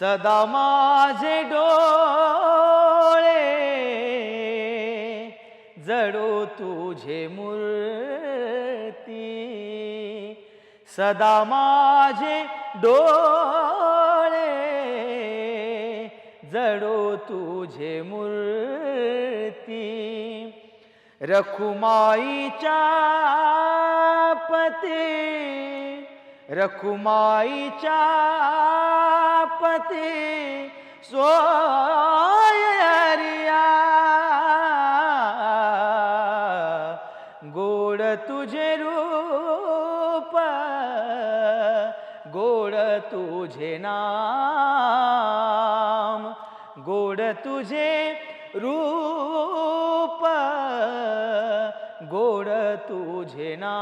सदा माझे डोळे जडो तुझे मूर्ती. सदा माझे डोळे जडो तुझे मूर्ती. रखुमाईच्या पते रखुमाईच्या पते सोयरिया गोड तुझे रूप गोड तुझे नाम गोड तुझे रूप गोड तुझे नाम.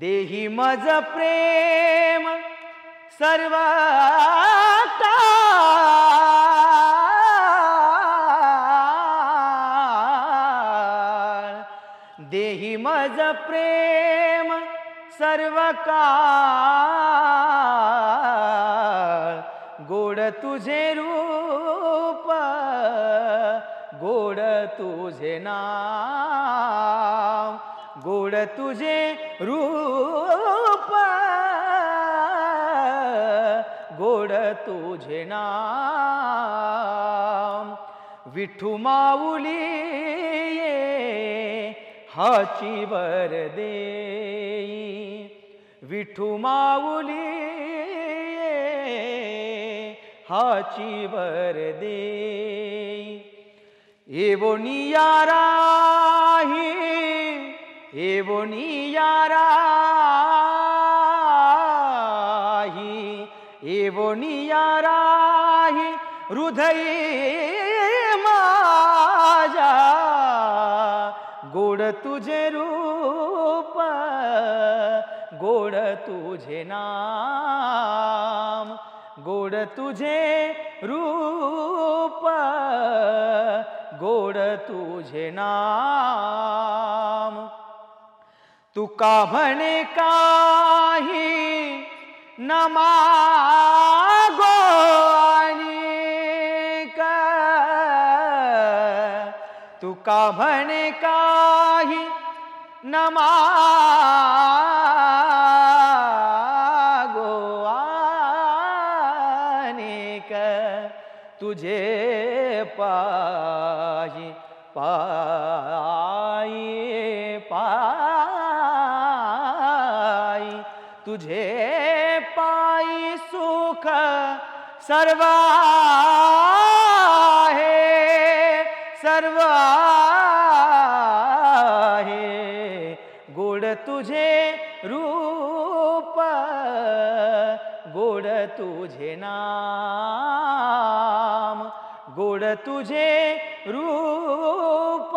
देही मज प्रेम सर्व देही मज प्रेम सर्व गोड तुझे रूप गोड तुझे ना गोड तुझे रूप गोड तुझे नाम. विठू माऊली ये हाची वर देई. विठू माऊली हाची वर देई. एवो नियाराही एवो नियाराही एवो नियाराही हृदय माझा गोड तुझे रूप गोड तुझे नाम गोड तुझे रूप गोड तुझे नाम तू तुका म्हणे काही नमागो तू तुका म्हणे काही नमागो अनेक तुझे पाही पा तुझे पायी सुख सर्व आहे सर्व आहे गोड तुझे रूप गोड तुझे नाम गोड तुझे रूप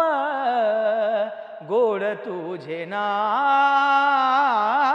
गोड तुझे नाम.